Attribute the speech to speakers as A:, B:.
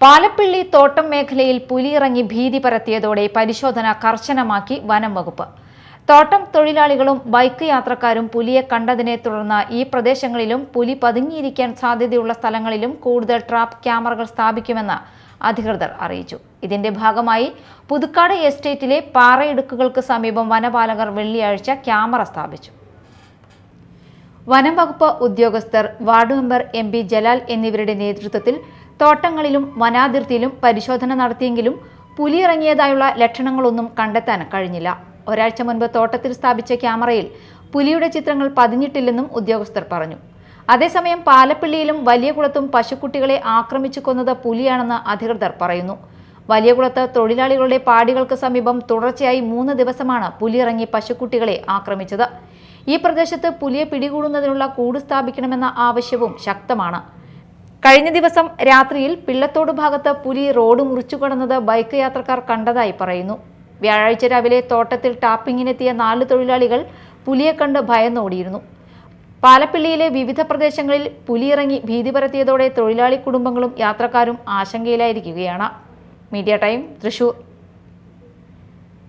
A: പാലപ്പിള്ളി തോട്ടം മേഖലയിൽ പുലിയിറങ്ങി ഭീതി പരത്തിയതോടെ പരിശോധന കർശനമാക്കി വനം വകുപ്പ്. തോട്ടം തൊഴിലാളികളും ബൈക്ക് യാത്രക്കാരും പുലിയെ കണ്ടതിനെ തുടർന്ന് ഈ പ്രദേശങ്ങളിലും പുലി പതുങ്ങിയിരിക്കാൻ സാധ്യതയുള്ള സ്ഥലങ്ങളിലും കൂടുതൽ ട്രാപ്പ് ക്യാമറകൾ സ്ഥാപിക്കുമെന്ന് അധികൃതർ അറിയിച്ചു. ഇതിന്റെ ഭാഗമായി പുതുക്കാട് എസ്റ്റേറ്റിലെ പാറയിടുക്കുകൾക്ക് സമീപം വനപാലകർ വെള്ളിയാഴ്ച ക്യാമറ സ്ഥാപിച്ചു. വനം വകുപ്പ് ഉദ്യോഗസ്ഥർ ward member M P Jalal എന്നിവരുടെ നേതൃത്വത്തിൽ തോട്ടങ്ങളിലും വനാതിർത്തിയിലും പരിശോധന നടത്തിയെങ്കിലും പുലി ഇറങ്ങിയതായുള്ള ലക്ഷണങ്ങളൊന്നും കണ്ടെത്താൻ കഴിഞ്ഞില്ല. ഒരാഴ്ച മുൻപ് തോട്ടത്തിൽ സ്ഥാപിച്ച ക്യാമറയിൽ പുലിയുടെ ചിത്രങ്ങൾ പതിഞ്ഞിട്ടില്ലെന്നും ഉദ്യോഗസ്ഥർ പറഞ്ഞു. അതേസമയം പാലപ്പിള്ളിയിലും വലിയകുളത്തും പശുക്കുട്ടികളെ ആക്രമിച്ചു കൊന്നത് പുലിയാണെന്ന് അധികൃതർ പറയുന്നു. വലിയ വലിയകുളത്ത് തൊഴിലാളികളുടെ പാടികൾക്ക് സമീപം തുടർച്ചയായി മൂന്ന് ദിവസമാണ് പുലിയിറങ്ങി പശുക്കുട്ടികളെ ആക്രമിച്ചത്. ഈ പ്രദേശത്ത് പുലിയെ പിടികൂടുന്നതിനുള്ള കൂട് സ്ഥാപിക്കണമെന്ന ആവശ്യവും ശക്തമാണ്. കഴിഞ്ഞ ദിവസം രാത്രിയിൽ പിള്ളത്തോട് ഭാഗത്ത് പുലി റോഡ് മുറിച്ചു കടന്നത് ബൈക്ക് യാത്രക്കാർ കണ്ടതായി പറയുന്നു. വ്യാഴാഴ്ച രാവിലെ തോട്ടത്തിൽ ടാപ്പിങ്ങിനെത്തിയ നാല് തൊഴിലാളികൾ പുലിയെ കണ്ട് ഭയന്നോടിയിരുന്നു. പാലപ്പിള്ളിയിലെ വിവിധ പ്രദേശങ്ങളിൽ പുലിയിറങ്ങി ഭീതി പരത്തിയതോടെ തൊഴിലാളി കുടുംബങ്ങളും യാത്രക്കാരും ആശങ്കയിലായിരിക്കുകയാണ്. Media time Thrissur.